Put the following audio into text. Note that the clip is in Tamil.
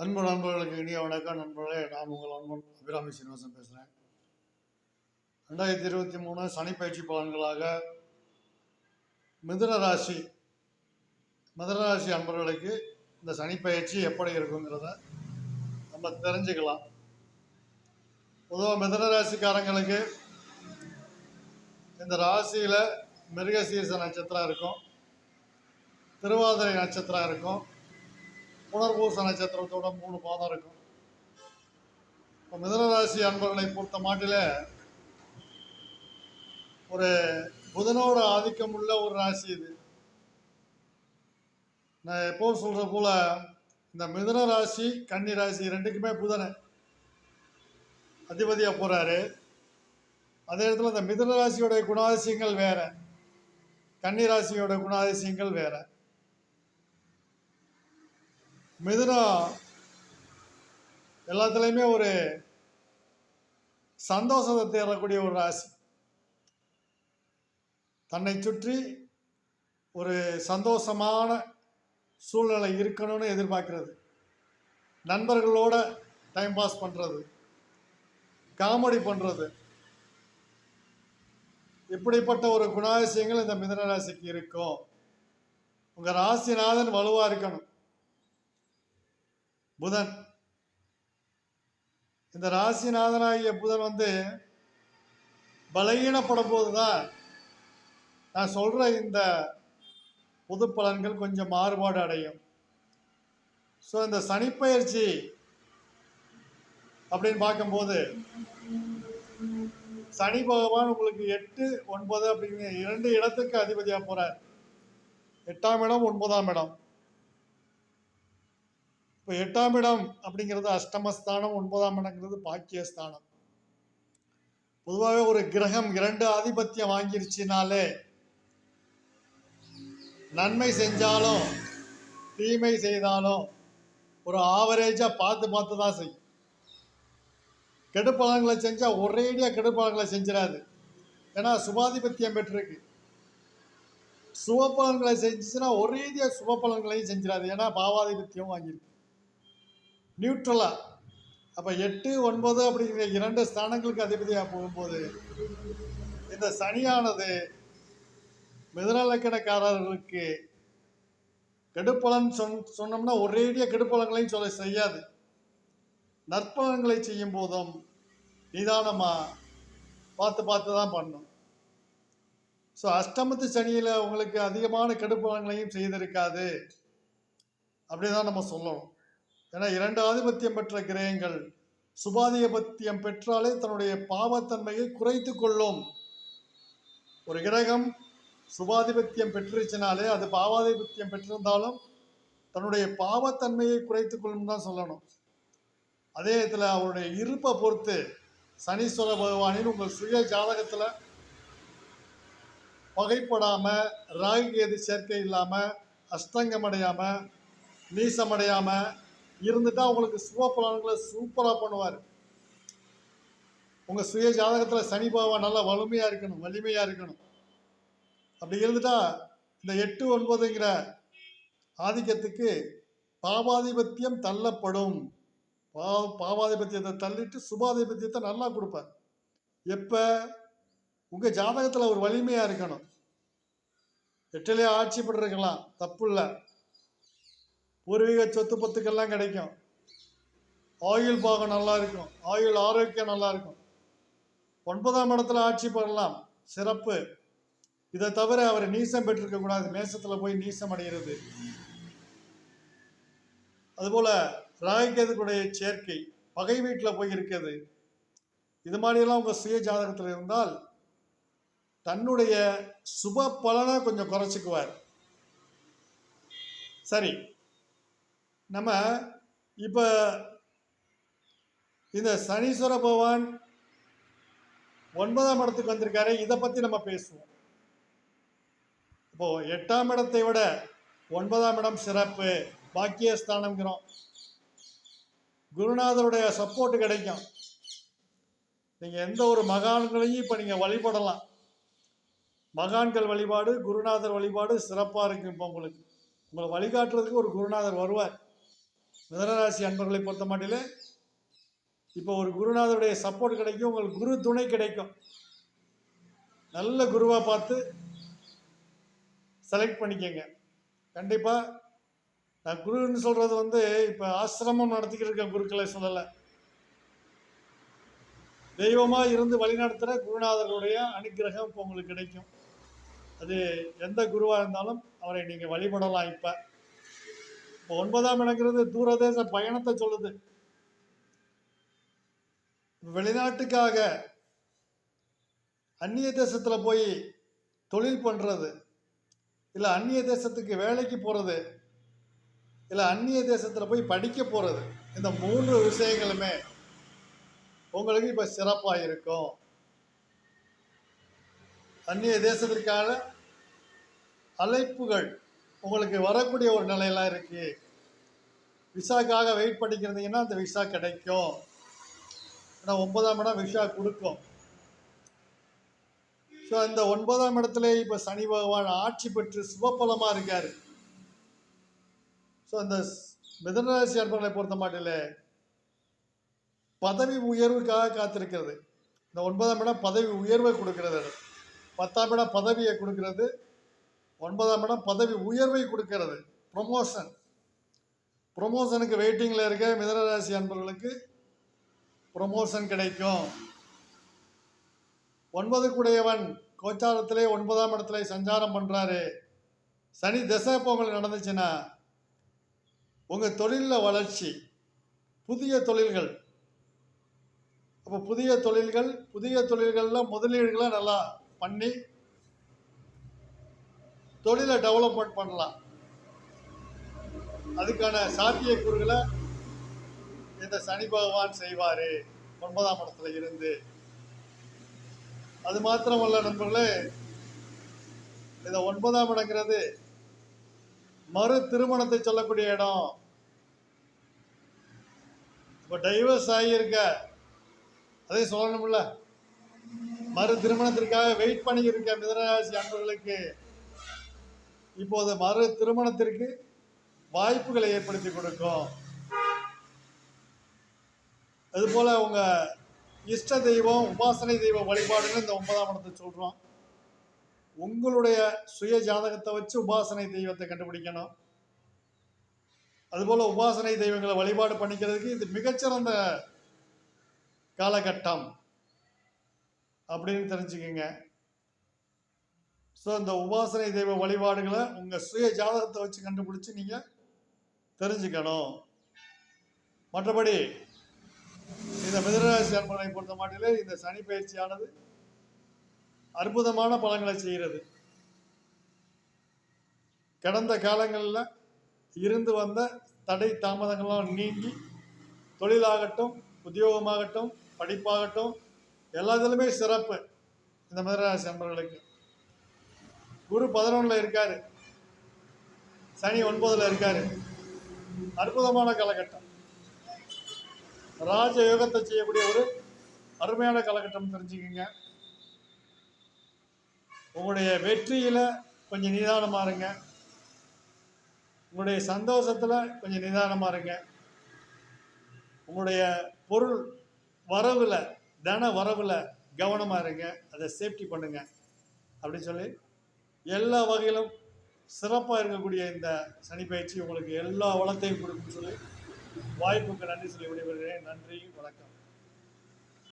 அன்பு நண்பர்களுக்கு இனிய வணக்கம் நண்பர்களே. நான் உங்கள் அன்பன் அபிராமி சீனிவாசன் பேசுகிறேன் ரெண்டாயிரத்தி இருபத்தி மூணு சனி பயிற்சி பலன்களாக மிதுன ராசி மிதுன ராசி அன்பர்களுக்கு இந்த சனி பயிற்சி எப்படி இருக்குங்கிறத நம்ம தெரிஞ்சுக்கலாம். பொதுவாக மிதுன ராசிக்காரங்களுக்கு இந்த ராசியில் மிருகசீர்ஷ நட்சத்திரம் இருக்கும் திருவாதிரை நட்சத்திரம் இருக்கும் புனர்பூச நட்சத்திரத்தோட மூணு பாதம் இருக்கும். இப்போ மிதனராசி அன்பர்களை பொறுத்த மாட்டில ஒரு புதனோட ஆதிக்கம் உள்ள ஒரு ராசி இது. நான் எப்போது சொல்கிற போல இந்த மிதுன ராசி கன்னி ராசி ரெண்டுக்குமே புதனை. அதிபதியாக போகிறாரு அதே இடத்துல இந்த மிதன ராசியோடைய குணாதிசயங்கள் வேற. கன்னி ராசியோட குணாதிசயங்கள் வேற. மிதுனம் எல்லாத்துலேயுமே ஒரு சந்தோஷத்தை தேடக்கூடிய ஒரு ராசி. தன்னை சுற்றி ஒரு சந்தோஷமான சூழ்நிலை இருக்கணும்னு எதிர்பார்க்கிறது. நண்பர்களோட டைம் பாஸ் பண்ணுறது காமெடி பண்ணுறது இப்படிப்பட்ட ஒரு குணாதிசயங்கள் இந்த மிதன ராசிக்கு இருக்கும். உங்கள் ராசிநாதன் வலுவாக இருக்கணும். புதன். இந்த ராசிநாதனாகிய புதன் வந்து பலகீனப்படும் போது தான் நான் சொல்கிற இந்த புது பலன்கள் கொஞ்சம் மாறுபாடு அடையும். ஸோ இந்த சனிப்பயிற்சி அப்படின்னு பார்க்கும்போது சனி பகவான் உங்களுக்கு எட்டு ஒன்பது அப்படிங்கிற இரண்டு இடத்துக்கு அதிபதியாக போகிறார் எட்டாம் இடம் ஒன்பதாம் இடம். இப்போ எட்டாம் இடம் அப்படிங்கிறது அஷ்டமஸ்தானம் ஒன்பதாம் இடங்கிறது பாக்கியஸ்தானம். பொதுவாகவே ஒரு கிரகம் இரண்டு ஆதிபத்தியம் வாங்கிருச்சுனாலே நன்மை செஞ்சாலும் தீமை செய்தாலும் ஒரு ஆவரேஜாக பார்த்து பார்த்து தான் செய்யும். கெடுப்பலன்களை செஞ்சால் ஒரேடியாக கெடுப்பலன்களை செஞ்சிடாது. ஏன்னா சுபாதிபத்தியம் பெற்றிருக்கு. சுபப்பலன்களை செஞ்சுச்சுன்னா ஒரேடியாக சுபப்பலன்களையும் செஞ்சிடாது. ஏன்னா பாவாதிபத்தியம் வாங்கியிருக்கு. நியூட்ரலாக அப்போ எட்டு ஒன்பது அப்படிங்கிற இரண்டு ஸ்தானங்களுக்கு அதிபதியாக போகும்போது இந்த சனியானது மிதனலக்கணக்காரர்களுக்கு கெடுப்பலன் சொன் சொன்னோம்னா ஒரேடியாக கெடுப்பலன்களையும் சொல்ல செய்யாது. நற்பலன்களை செய்யும் போதும் நிதானமாக பார்த்து பார்த்து தான் பண்ணும். ஸோ அஷ்டமத்து சனியில் உங்களுக்கு அதிகமான கெடுப்பலன்களையும் செய்திருக்காது. அப்படி தான் நம்ம சொல்லணும். ஏன்னா இரண்டு ஆதிபத்தியம் பெற்ற கிரகங்கள் சுபாதிபத்தியம் பெற்றாலே தன்னுடைய பாவத்தன்மையை குறைத்து கொள்ளும். ஒரு கிரகம் சுபாதிபத்தியம் பெற்றுச்சினாலே அது பாவாதிபத்தியம் பெற்றிருந்தாலும் தன்னுடைய பாவத்தன்மையை குறைத்து கொள்ளும் தான் சொல்லணும். அதே இதில் அவருடைய இருப்பை பொறுத்து சனீஸ்வர பகவானின் உங்கள் சுய ஜாதகத்தில் பகைப்படாமல் ராகு கேது சேர்க்கை இல்லாமல் அஷ்டங்கம் அடையாமல் நீசம் இருந்துட்டா உங்களுக்கு சுப பலன்களை சூப்பராக பண்ணுவார். உங்கள் சுய ஜாதகத்தில் சனி பகவான் நல்லா வலிமையாக இருக்கணும் வலிமையாக இருக்கணும். அப்படி இருந்துட்டா இந்த எட்டு ஒன்பதுங்கிற ஆதிக்கத்துக்கு பாவாதிபத்தியம் தள்ளப்படும். பா பாவாதிபத்தியத்தை தள்ளிட்டு சுபாதிபத்தியத்தை நல்லா கொடுப்பார். எப்போ? உங்கள் ஜாதகத்தில் ஒரு வலிமையாக இருக்கணும். எட்டிலே ஆட்சி தப்பு இல்லை. பூர்வீக சொத்து பத்துக்கெல்லாம் கிடைக்கும். ஆயுள் பாகம் நல்லா இருக்கும். ஆயுள் ஆரோக்கியம் நல்லா இருக்கும். ஒன்பதாம் இடத்துல ஆட்சி பெறலாம் சிறப்பு. இதை தவிர அவர் நீசம் பெற்றிருக்க கூடாது. மேசத்துல போய் நீசம் அடைகிறது அதுபோல ராகிக்கேதுக்குடைய சேர்க்கை பகை வீட்டில் போய் இருக்கிறது. இது மாதிரியெல்லாம் உங்கள் சுய ஜாதகத்தில் இருந்தால் தன்னுடைய சுப பலனை கொஞ்சம் குறைச்சிக்குவார். சரி. நம்ம இப்போ இந்த சனீஸ்வர பகவான் ஒன்பதாம் இடத்துக்கு வந்திருக்காரு. இதை பற்றி நம்ம பேசுவோம். இப்போ எட்டாம் இடத்தை விட ஒன்பதாம் இடம் சிறப்பு. பாக்கியஸ்தானம்ங்கிறோம். குருநாதருடைய சப்போர்ட் கிடைக்கும். நீங்கள் எந்த ஒரு மகான்களையும் இப்போ நீங்கள் வழிபடலாம். மகான்கள் வழிபாடு குருநாதர் வழிபாடு சிறப்பாக இருக்கும் இப்போ உங்களுக்கு. உங்களை வழிகாட்டுறதுக்கு ஒரு குருநாதர் வருவார். மிதனராசி அன்பர்களை பொறுத்த மாட்டிலே இப்போ ஒரு குருநாதருடைய சப்போர்ட் கிடைக்கும் உங்களுக்கு குரு துணை கிடைக்கும். நல்ல குருவாக பார்த்து செலக்ட் பண்ணிக்கங்க. கண்டிப்பாக நான் குருன்னு சொல்கிறது வந்து இப்போ ஆசிரமம் நடத்திக்கிட்டு இருக்க குருக்களை சொல்லலை. தெய்வமாக இருந்து வழிநடத்துகிற குருநாதர்களுடைய அனுக்கிரகம் இப்போ உங்களுக்கு கிடைக்கும். அது எந்த குருவாக இருந்தாலும் அவரை நீங்கள் வழிபடலாம் இப்போ. ஒன்பதாம் இடங்கிறது தூரதேச பயணத்தை சொல்லுது. வெளிநாட்டுக்காக அந்நிய தேசத்துல போய் தொழில் பண்றது இல்ல அந்நிய தேசத்துக்கு வேலைக்கு போறது இல்ல அந்நிய தேசத்துல போய் படிக்க போறது இந்த மூன்று விஷயங்களுமே உங்களுக்கு இப்ப சிறப்பா இருக்கும். அந்நிய தேசத்திற்கான அழைப்புகள் உங்களுக்கு வரக்கூடிய ஒரு நிலையெல்லாம் இருக்கு. விசாக்காக வெயிட் பண்ணிக்கிறதீங்கன்னா அந்த விசா கிடைக்கும். ஏன்னா ஒன்பதாம் இடம் விசா கொடுக்கும். ஸோ அந்த ஒன்பதாம் இடத்துல இப்போ சனி பகவான் ஆட்சி பெற்று சுபபலமாக இருக்கார். ஸோ அந்த மிதனராசி அன்பர்களை பொறுத்த மாட்டில் பதவி உயர்வுக்காக காத்திருக்கிறது. இந்த ஒன்பதாம் இடம் பதவி உயர்வை கொடுக்கிறது பத்தாம் இடம் பதவியை கொடுக்கிறது. ஒன்பதாம் இடம் பதவி உயர்வை கொடுக்கிறது. ப்ரொமோஷன் ப்ரொமோஷனுக்கு வெயிட்டிங்கில் இருக்க மிதனராசி அன்பர்களுக்கு ப்ரொமோஷன் கிடைக்கும். ஒன்பது கூடையவன் கோச்சாரத்திலே ஒன்பதாம் இடத்துல சஞ்சாரம் பண்ணுறாரு சனி திசை பொங்கல் நடந்துச்சுன்னா உங்கள் தொழிலில் வளர்ச்சி புதிய தொழில்கள். அப்போ புதிய தொழில்கள் புதிய தொழில்களில் முதலீடுகளை நல்லா பண்ணி தொழிலை டெவலப்மெண்ட் பண்ணலாம். அதுக்கான சாத்தியக்கூறுகளை இந்த சனி பகவான் செய்வார். ஒன்பதாம் இடத்துல இருந்து. அது மாத்திரமல்ல நண்பர்களே இந்த ஒன்பதாம் இடங்கிறது மறு திருமணத்தை சொல்லக்கூடிய இடம். இப்போ டைவர்ஸ் ஆகியிருக்க அதையும் சொல்லணும்ல. மறு திருமணத்திற்காக வெயிட் பண்ணியிருக்க மிதனராசி அன்பர்களுக்கு. இப்போது மறு திருமணத்திற்கு வாய்ப்புகளை ஏற்படுத்தி கொடுக்கும். அதுபோல் உங்க இஷ்ட தெய்வம் உபாசனை தெய்வ வழிபாடுன்னு இந்த ஒன்பதாம் இடத்தை சொல்றோம். உங்களுடைய சுய ஜாதகத்தை வச்சு உபாசனை தெய்வத்தை கண்டுபிடிக்கணும். அதுபோல உபாசனை தெய்வங்களை வழிபாடு பண்ணிக்கிறதுக்கு இது மிகச்சிறந்த காலகட்டம் அப்படின்னு தெரிஞ்சுக்கங்க. ஸோ இந்த உபாசனை தெய்வ வழிபாடுகளை உங்கள் சுய ஜாதகத்தை வச்சு கண்டுபிடிச்சி நீங்கள் தெரிஞ்சுக்கணும். மற்றபடி இந்த மிதனராசி அன்பனை பொறுத்த மாட்டிலே இந்த சனி பயிற்சியானது அற்புதமான பலன்களை செய்கிறது. கடந்த காலங்களில் இருந்து வந்த தடை தாமதங்கள்லாம் நீங்கி தொழிலாகட்டும் உத்தியோகமாகட்டும் படிப்பாகட்டும் எல்லாத்துலேயுமே சிறப்பு இந்த மிதனராசி அன்பர்களுக்கு. குரு பதினொன்றில் இருக்காரு. சனி ஒன்பதில் இருக்காரு. அற்புதமான காலகட்டம். ராஜ யோகத்தை செய்யக்கூடிய ஒரு அருமையான காலகட்டம் தெரிஞ்சுக்கோங்க. உங்களுடைய வெற்றியில் கொஞ்சம் நிதானமாக இருங்க. உங்களுடைய சந்தோஷத்தில் கொஞ்சம் நிதானமாக இருங்க. உங்களுடைய பொருள் வரவில் தன வரவில் கவனமாக இருங்க. அதை சேஃப்டி பண்ணுங்க. அப்படின்னு சொல்லி எல்லா வகையிலும் சிறப்பாக இருக்கக்கூடிய இந்த சனி பயிற்சி உங்களுக்கு எல்லா வளத்தையும் கொடுக்குன்னு சொல்லி வாய்ப்புக்கு நன்றி சொல்லி விடைபெறுகிறேன். நன்றி வணக்கம்.